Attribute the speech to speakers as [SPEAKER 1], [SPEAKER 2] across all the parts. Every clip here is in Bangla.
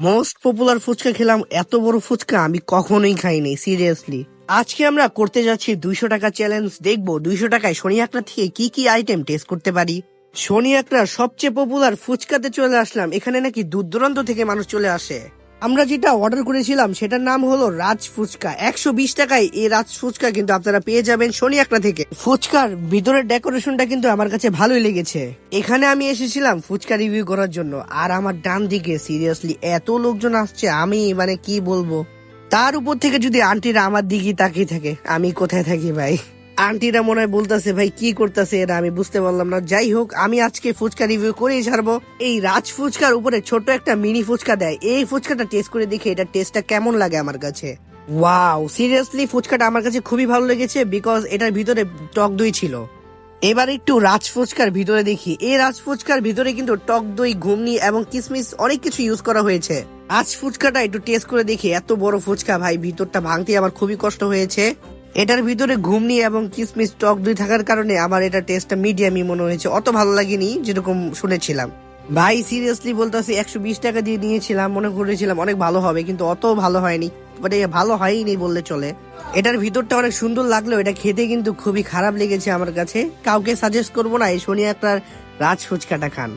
[SPEAKER 1] মোস্ট পপুলার ফুচকা খেলাম, এত বড় ফুচকা আমি কখনোই খাইনি সিরিয়াসলি আজকে আমরা করতে যাচ্ছি দুইশো টাকা চ্যালেঞ্জ দেখব দুইশো টাকায় শনি আকড়া থেকে কি কি আইটেম টেস্ট করতে পারি। শনি আকড়া সবচেয়ে পপুলার ফুচকাতে চলে আসলাম, এখানে নাকি দূর দূরান্ত থেকে মানুষ চলে আসে। আমরা যেটা অর্ডার করেছিলাম, সেটার নাম হলো রাজ ফুচকা। একশো বিশ টাকায় এই রাজ ফুচকা কিন্তু আপনারা পেয়ে যাবেন শনি আকড়া থেকে। ফুচকার ভিতরের ডেকোরেশনটা কিন্তু আমার কাছে ভালোই লেগেছে। এখানে আমি এসেছিলাম ফুচকা রিভিউ করার জন্য। আর আমার ডান দিকে সিরিয়াসলি এত লোকজন আসছে, আমি মানে কি বলব? তার উপর থেকে যদি আন্টিরা আমার দিকে তাকিয়ে থাকে, আমি কোথায় থাকি ভাই? আন্টিরা মনে হয় বলতেছে, ভাই, কি করতেছে এরা? আমি বুঝতে পারলাম না। যাই হোক, আমি আজকে ফুচকা রিভিউ করেই ছাড়বো। এই রাজ ফুচকার উপরে ছোট একটা মিনি ফুচকা দেয়। এই ফুচকাটা টেস্ট করে দেখি এটা টেস্টটা কেমন লাগে আমার কাছে। ওয়াও সিরিয়াসলি ফুচকাটা আমার কাছে খুবই ভালো লেগেছে বিকজ এটার ভিতরে টক দই ছিল। এবার একটু রাজ ফুচকার ভিতরে দেখি। এই রাজ ফুচকার ভিতরে কিন্তু টক দই ঘুমনি এবং কিসমিস অনেক কিছু ইউজ করা হয়েছে। আজ ফুচকাটা একটু টেস্ট করে দেখি। এত বড় ফুচকা, ভাই, ভিতরটা ভাঙতে আমার খুবই কষ্ট হয়েছে। এটার ভিতরে ঘুমনি এবং কিসমিস টক দই থাকার কারণে আমার এটা টেস্টটা মিডিয়ামই মনে হয়েছে। অত ভালো লাগেনি যেরকম শুনেছিলাম। ভাই সিরিয়াসলি বলতেছি, একশো বিশ টাকা দিয়ে নিয়েছিলাম, মনে করেছিলাম অনেক ভালো হবে, কিন্তু অত ভালো হয়নি। ভালো হয়নি বললে চলে। এটার ভিতরটা অনেক সুন্দর লাগলেও এটা খেতে কিন্তু খুবই খারাপ লেগেছে আমার কাছে। কাউকে সাজেস্ট করব না, এই শনি একটা রাজ ফুচকাটা খান।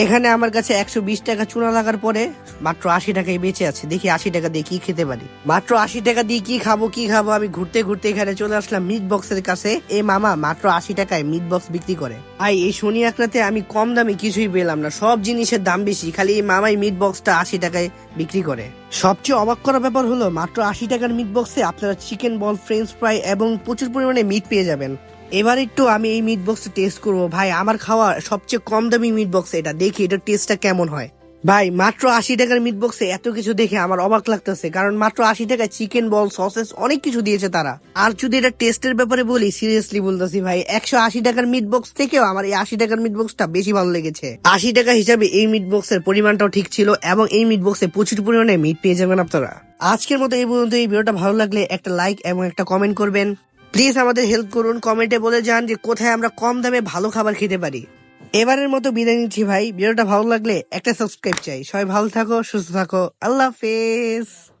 [SPEAKER 1] এখানে আমার কাছে একশো বিশ টাকা চুনা লাগার পরে মাত্র আশি টাকায় বেঁচে আছে। দেখি আশি টাকা দিয়ে কি খেতে পারি। মাত্র আশি টাকা দিয়ে কি খাব কি খাব? আমি ঘুরতে ঘুরতে এখানে চলে আসলাম মিট বক্সের কাছে। এ মামা মাত্র আশি টাকায় মিট বক্স বিক্রি করে। ভাই, এই শনি আকড়াতে আমি কম দামে কিছুই পেলাম না। সব জিনিসের দাম বেশি। খালি এই মামাই মিট বক্সটা আশি টাকায় বিক্রি করে। সবচেয়ে অবাক করা ব্যাপার হলো, মাত্র আশি টাকার মিট বক্সে আপনারা চিকেন বল ফ্রেঞ্চ ফ্রাই এবং প্রচুর পরিমাণে মিট পেয়ে যাবেন। এবার একটু আমি এই মিট বক্সটা টেস্ট করব। ভাই, আমার খাওয়া সবচেয়ে কম দামি মিট বক্স এটা। দেখি, এটার টেস্টটা কেমন হয়। ভাই, মাত্র আশি টাকার মিট বক্সে এত কিছু দেখে আমার অবাক লাগতেছে। কারণ মাত্র আশি টাকায় চিকেন বল সসেস অনেক কিছু দিয়েছে তারা। আর যদি এটা টেস্টের ব্যাপারে বলি সিরিয়াসলি বলতেছি ভাই, একশো আশি টাকার মিট বক্স থেকেও আমার এই আশি টাকার মিট বক্সটা বেশি ভালো লেগেছে। আশি টাকা হিসাবে এই মিট বক্সের পরিমাণটাও ঠিক ছিল এবং এই মিট বক্সে প্রচুর পরিমাণে মিট পেয়ে যাবেন আপনারা। আজকের মতো এই পর্যন্ত এই ভিডিওটা ভালো লাগলে একটা লাইক এবং একটা কমেন্ট করবেন। প্লিজ আমাদের হেল্প করুন, কমেন্টে বলে যান যে কোথায় আমরা কম দামে ভালো খাবার খেতে পারি। এবারের মতো বিদায় নিচ্ছি ভাই, ভিডিওটা ভালো লাগলে একটা সাবস্ক্রাইব চাই। সবাই ভালো থাকো, সুস্থ থাকো, আল্লাহ হাফেজ।